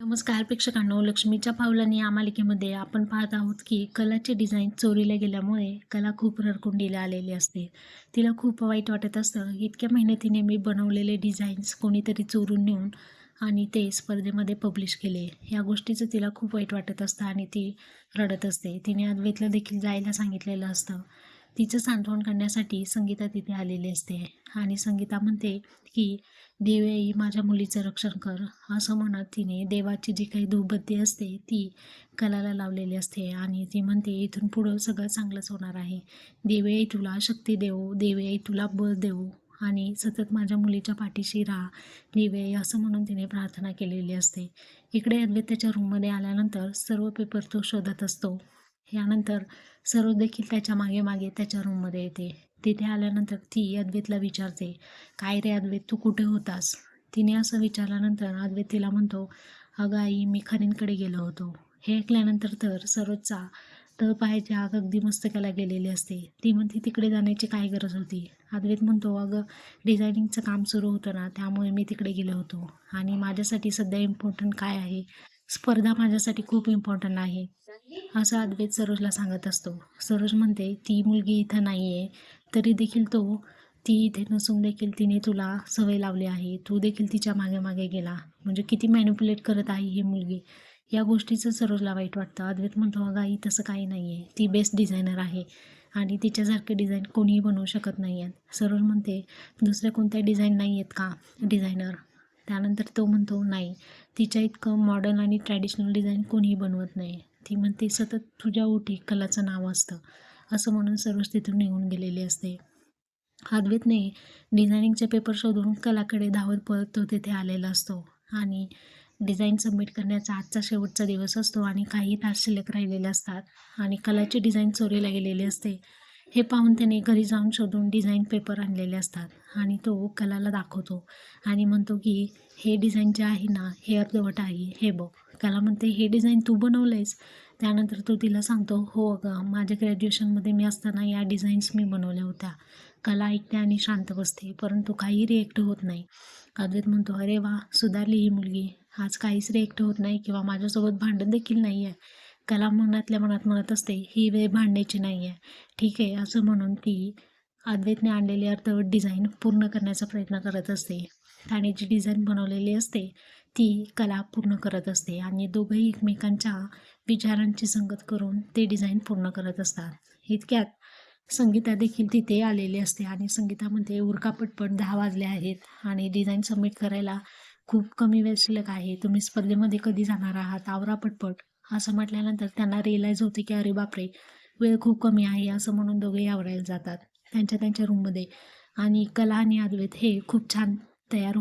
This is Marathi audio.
नमस्कार प्रेक्षकांनो. लक्ष्मीच्या पावलांनी या मालिकेमध्ये आपण पाहत आहोत की कलाचे डिझाईन चोरीला गेल्यामुळे कला खूप रडकुंडीला आलेली असते. तिला खूप वाईट वाटत असतं. इतक्या मेहनतीने मी बनवलेले डिझाईन्स कोणीतरी चोरून नेऊन आणि ते स्पर्धेमध्ये पब्लिश केले. या गोष्टीचं तिला खूप वाईट वाटत असतं आणि ती रडत असते. तिने अद्वैतला देखील जायला सांगितलेलं असतं. तिचं सांत्वन करण्यासाठी संगीता तिथे आलेली असते आणि संगीता म्हणते की देवई माझ्या मुलीचं रक्षण कर. असं म्हणत तिने देवाची जी काही धूपबत्ती असते ती कलाला लावलेली असते आणि ती म्हणते इथून पुढं सगळं चांगलंच होणार आहे. देवई तुला शक्ती देऊ. देवई तुला बळ देऊ. आणि सतत माझ्या मुलीच्या पाठीशी राहा. देवई असं म्हणून तिने प्रार्थना केलेली असते. इकडे अद्वैत त्याच्या रूममध्ये आल्यानंतर सर्व पेपर तो शोधत असतो. यानंतर सरोज देखील त्याच्यामागे मागे त्याच्या रूममध्ये येते. तिथे आल्यानंतर ती अद्वैतला विचारते काय रे अद्वैत तू कुठे होतास? तिने असं विचारल्यानंतर अद्वैत तिला म्हणतो अगं आई मी खरींकडे गेलो होतो. हे ऐकल्यानंतर तर सरोजचा तळ पायाची आग अगदी मस्तकाला गेलेली असते. ती म्हणते तिकडे जाण्याची काय गरज होती? अद्वैत म्हणतो अगं डिझायनिंगचं काम सुरू होतं ना त्यामुळे मी तिकडे गेलो होतो. आणि माझ्यासाठी सध्या इम्पॉर्टंट काय आहे? स्पर्धा माझ्यासाठी खूप इम्पॉर्टंट आहे. असं अद्वैत सरोजला सांगत असतो. सरोज म्हणते ती मुलगी इथं नाही आहे तरी देखील तो ती इथे नसून देखील तिने तुला सवय लावली आहे. तू देखील तिच्यामागे मागे गेला. म्हणजे किती मॅन्युप्युलेट करत आहे ही मुलगी. या गोष्टीचं सरोजला वाईट वाटतं. अद्वैत म्हणतो अगं आई तसं काही नाही आहे ती बेस्ट डिझायनर आहे. आणि तिच्यासारखे डिझाईन कोणीही बनवू शकत नाही आहेत सरोज म्हणते दुसऱ्या कोणत्या डिझाईन नाही आहेत का? डिझायनर त्यानंतर तो म्हणतो नाही तिच्या इतकं मॉडर्न आणि ट्रॅडिशनल डिझाईन कोणीही बनवत नाही. ती म्हणते सतत तुझ्या ओठी कलाचं नाव असतं. असं म्हणून सर्वच तिथून निघून गेलेली असते. अद्वैतने डिझायनिंगचे पेपर शोधून कलाकडे धावत पळत तो तिथे आलेला असतो. आणि डिझाईन सबमिट करण्याचा आजचा शेवटचा दिवस असतो आणि काही तास शिल्लक राहिलेले असतात. आणि कलाची डिझाईन चोरीला गेलेली असते. हे पाहून त्याने घरी जाऊन शोधून डिझाईन पेपर आणलेले असतात आणि तो कलाला दाखवतो आणि म्हणतो की हे डिझाईन जे आहे ना हे अर्धवट आहे हे बघ. कला म्हणते हे डिझाईन तू बनवलं आहेस त्यानंतर तो तिला सांगतो हो अगं माझ्या ग्रॅज्युएशनमध्ये मी असताना या डिझाईन्स मी बनवल्या होत्या. कला ऐकते आणि शांत बसते परंतु काही रिएक्ट होत नाही. अद्वैत म्हणतो अरे वा सुधारली ही मुलगी. आज काहीच रिएक्ट होत नाही किंवा माझ्यासोबत भांडण देखील नाही आहे कला मनातल्या मनात म्हणत असते ही वेळ भांडायची नाही आहे ठीक आहे असं म्हणून ती अद्वैतने आणलेली अर्धवट डिझाईन पूर्ण करण्याचा प्रयत्न करत असते. आणि जी डिझाईन बनवलेली असते ती कला पूर्ण करत असते आणि दोघंही एकमेकांच्या विचारांची संगत करून ते डिझाईन पूर्ण करत असतात. इतक्यात संगीता देखील तिथे आलेली असते आणि संगीतामध्ये उरकापटपट दहा वाजले आहेत आणि डिझाईन सबमिट करायला खूप कमी वेळ शिल्लक आहे. तुम्ही स्पर्धेमध्ये कधी जाणार आहात? आवरा पटपट. असं म्हटल्यानंतर त्यांना रिअलाईज होते की अरे बापरे वेळ खूप कमी आहे असं म्हणून दोघे आवरायला जातात. त्यांच्या त्यांच्या रूममध्ये आणि कला आणि अद्वैत हे खूप छान तयार